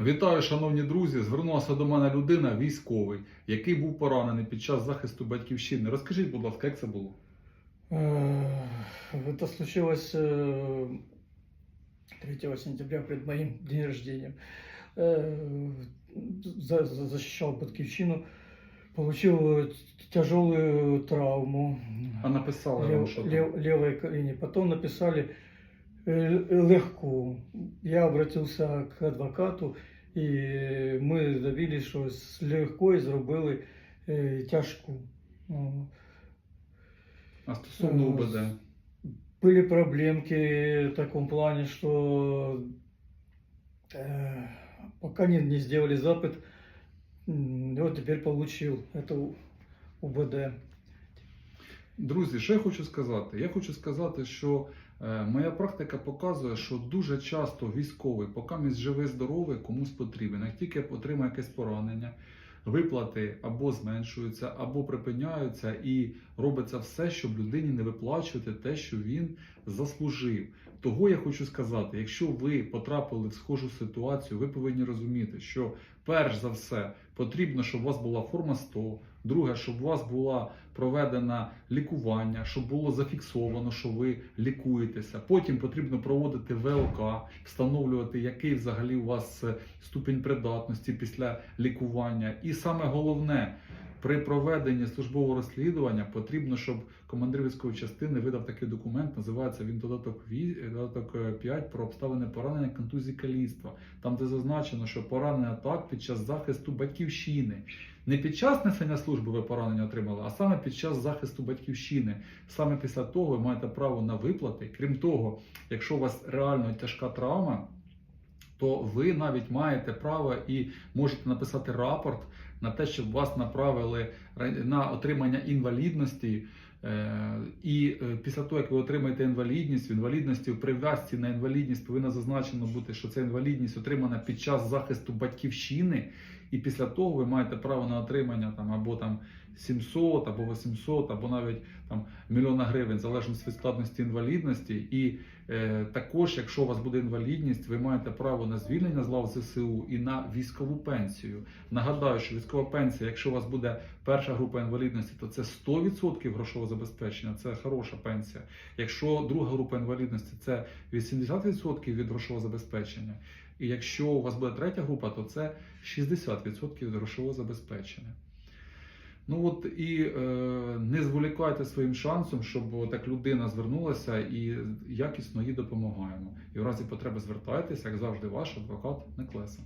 Вітаю, шановні друзі! Звернулася до мене людина, військовий, який був поранений під час захисту батьківщини. Розкажіть, будь ласка, як це було? Э, Это случилось э, 3 сентября перед моим день рождения. Э, за- за- Защищал Баткивщину, получил э, тяжелую травму А написали лев- вам, що там? лев- левой колени. Потом написали э, легко. Я обратился к адвокату, и мы добились, що з легкої зробили е, тяжку. О. А стосовно УБД? Были проблемки в таком плане, что э, пока не, не сделали запад, м, вот теперь получил это У- УБД. Друзі, що я хочу сказати? Я хочу сказати, що е, моя практика показує, що дуже часто військовий, поки він живий, здоровий, комусь потрібен. Як тільки отримає якесь поранення, виплати або зменшуються, або припиняються, і робиться все, щоб людині не виплачувати те, що він заслужив. Того я хочу сказати, якщо ви потрапили в схожу ситуацію, ви повинні розуміти, що перш за все потрібно, щоб у вас була форма 100, друге, щоб у вас була проведена лікування, щоб було зафіксовано, що ви лікуєтеся. Потім потрібно проводити ВЛК, встановлювати, який взагалі у вас е, ступінь придатності після лікування. І саме головне. При проведенні службового розслідування потрібно, щоб командир військової частини видав такий документ. Називається він додаток ві- додаток е, 5 про обставини поранення контузії каліцтва. Там де зазначено, що поранення так під час захисту батьківщини. Не під час несення служби ви поранення отримали, а саме під час захисту батьківщини. Саме після того ви маєте право на виплати. Крім того, якщо у вас реально тяжка травма, то ви навіть маєте право і можете написати рапорт на те, щоб вас направили на отримання інвалідності. Е, І е, після того, як ви отримаєте інвалідність, в інвалідності в прив'язці на інвалідність повинно зазначено бути, що ця інвалідність отримана під час захисту батьківщини, і після того ви маєте право на отримання там або там 700, або 800, або навіть там мільйона гривень, залежно від складності інвалідності. І е, також, якщо у вас буде інвалідність, ви маєте право на звільнення з лав ЗСУ і на військову пенсію. Нагадаю, що військова пенсія, якщо у вас буде перша група інвалідності, то це 100% грошового забезпечення, це хороша пенсія. Якщо друга група інвалідності, це 80% від грошового забезпечення. І якщо у вас буде третя група, то це 60% від грошового забезпечення. Ну от і е, не зволікайте своїм шансом, щоб так людина звернулася і якісно їй допомагаємо. І в разі потреби звертайтеся, як завжди, ваш адвокат Неклеса.